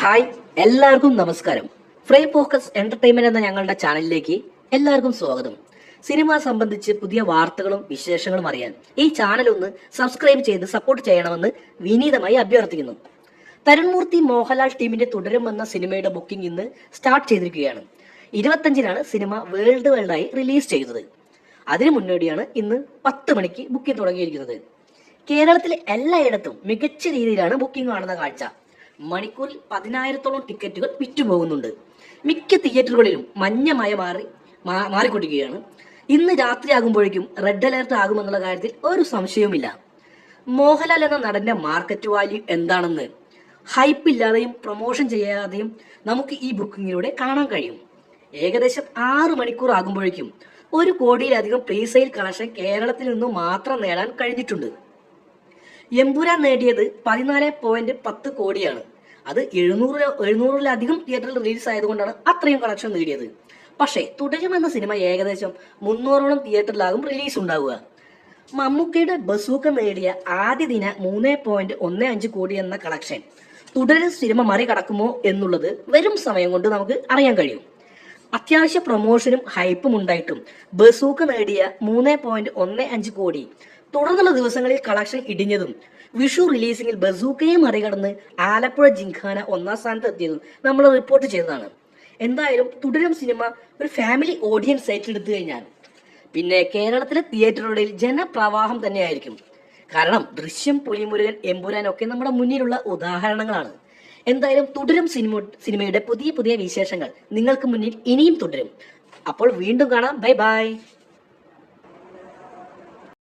Hi എല്ലാവർക്കും നമസ്കാരം. Frame focus entertainment എന്ന ഞങ്ങളുടെ ചാനലിലേക്ക് എല്ലാവർക്കും സ്വാഗതം. സിനിമ സംബന്ധിച്ച് പുതിയ വാർത്തകളും വിശേഷങ്ങളും അറിയാൻ ഈ ചാനൽ ഒന്ന് സബ്സ്ക്രൈബ് ചെയ്ത് സപ്പോർട്ട് ചെയ്യണമെന്ന് വിനീതമായി അഭ്യർത്ഥിക്കുന്നു. തരുൺമൂർത്തി മോഹൻലാൽ ടീമിന്റെ തുടരും എന്ന സിനിമയുടെ ബുക്കിംഗ് ഇന്ന് സ്റ്റാർട്ട് ചെയ്തിരിക്കുകയാണ്. ഇരുപത്തഞ്ചിനാണ് സിനിമ വേൾഡ് വൈഡായി റിലീസ് ചെയ്തത്. അതിനു മുന്നോടിയാണ് ഇന്ന് പത്ത് മണിക്ക് ബുക്കിംഗ് തുടങ്ങിയിരിക്കുന്നത്. കേരളത്തിലെ എല്ലായിടത്തും മികച്ച രീതിയിലാണ് ബുക്കിംഗ് കാണുന്ന കാഴ്ച. മണിക്കൂറിൽ പതിനായിരത്തോളം ടിക്കറ്റുകൾ വിറ്റുപോകുന്നുണ്ട്. മിക്ക തിയേറ്ററുകളിലും മഞ്ഞമയ മാറി മാറിക്കൊണ്ടിരിക്കുകയാണ്. ഇന്ന് രാത്രിയാകുമ്പോഴേക്കും റെഡ് അലേർട്ട് ആകുമെന്നുള്ള കാര്യത്തിൽ ഒരു സംശയവുമില്ല. മോഹൻലാൽ എന്ന നടന്റെ മാർക്കറ്റ് വാല്യൂ എന്താണെന്ന്? ഹൈപ്പ് ഇല്ലാതെയും പ്രൊമോഷൻ ചെയ്യാതെയും നമുക്ക് ഈ ബുക്കിങ്ങിലൂടെ കാണാൻ കഴിയും. ഏകദേശം ആറ് മണിക്കൂർ ആകുമ്പോഴേക്കും ഒരു കോടിയിലധികം പ്രീസെയിൽ കളക്ഷൻ കേരളത്തിൽ നിന്നും മാത്രം നേടാൻ കഴിഞ്ഞിട്ടുണ്ട്. എമ്പുരാൻ നേടിയത് പതിനാല് പോയിന്റ് പത്ത് കോടിയാണ്. അത് എഴുന്നൂറ് എഴുന്നൂറിലധികം തിയേറ്ററിൽ റിലീസ് ആയതുകൊണ്ടാണ് അത്രയും കളക്ഷൻ നേടിയത്. പക്ഷേ തുടരും എന്ന സിനിമ ഏകദേശം മുന്നൂറോളം തിയേറ്ററിലാകും റിലീസ് ഉണ്ടാവുക. മമ്മൂക്കയുടെ ബസൂക്ക നേടിയ ആദ്യ ദിന മൂന്ന് പോയിന്റ് ഒന്ന് അഞ്ച് കോടി എന്ന കളക്ഷൻ തുടരും സിനിമ മറികടക്കുമോ എന്നുള്ളത് വരും സമയം കൊണ്ട് നമുക്ക് അറിയാൻ കഴിയും. അത്യാവശ്യ പ്രൊമോഷനും ഹൈപ്പും ഉണ്ടായിട്ടും ബസൂക്ക നേടിയ മൂന്ന് പോയിന്റ് ഒന്ന് അഞ്ച് കോടി. തുടർന്നുള്ള ദിവസങ്ങളിൽ കളക്ഷൻ ഇടിഞ്ഞതും വിഷു റിലീസിംഗിൽ ബസൂക്കയെ മറികടന്ന് ആലപ്പുഴ ജിംഖാന ഒന്നാം സ്ഥാനത്ത് എത്തിയതും നമ്മൾ റിപ്പോർട്ട് ചെയ്തതാണ്. എന്തായാലും തുടരും സിനിമ ഒരു ഫാമിലി ഓഡിയൻസ് ഏറ്റെടുത്തു കഴിഞ്ഞാൽ പിന്നെ കേരളത്തിലെ തിയേറ്ററുകളിൽ ജനപ്രവാഹം തന്നെയായിരിക്കും. കാരണം ദൃശ്യം പുലിമുരുകൻ എമ്പുരാൻ ഒക്കെ നമ്മുടെ മുന്നിലുള്ള ഉദാഹരണങ്ങളാണ്. എന്തായാലും തുടരും സിനിമ സിനിമയുടെ പുതിയ പുതിയ വിശേഷങ്ങൾ നിങ്ങൾക്ക് മുന്നിൽ ഇനിയും തുടരും. അപ്പോൾ വീണ്ടും കാണാം. Bye bye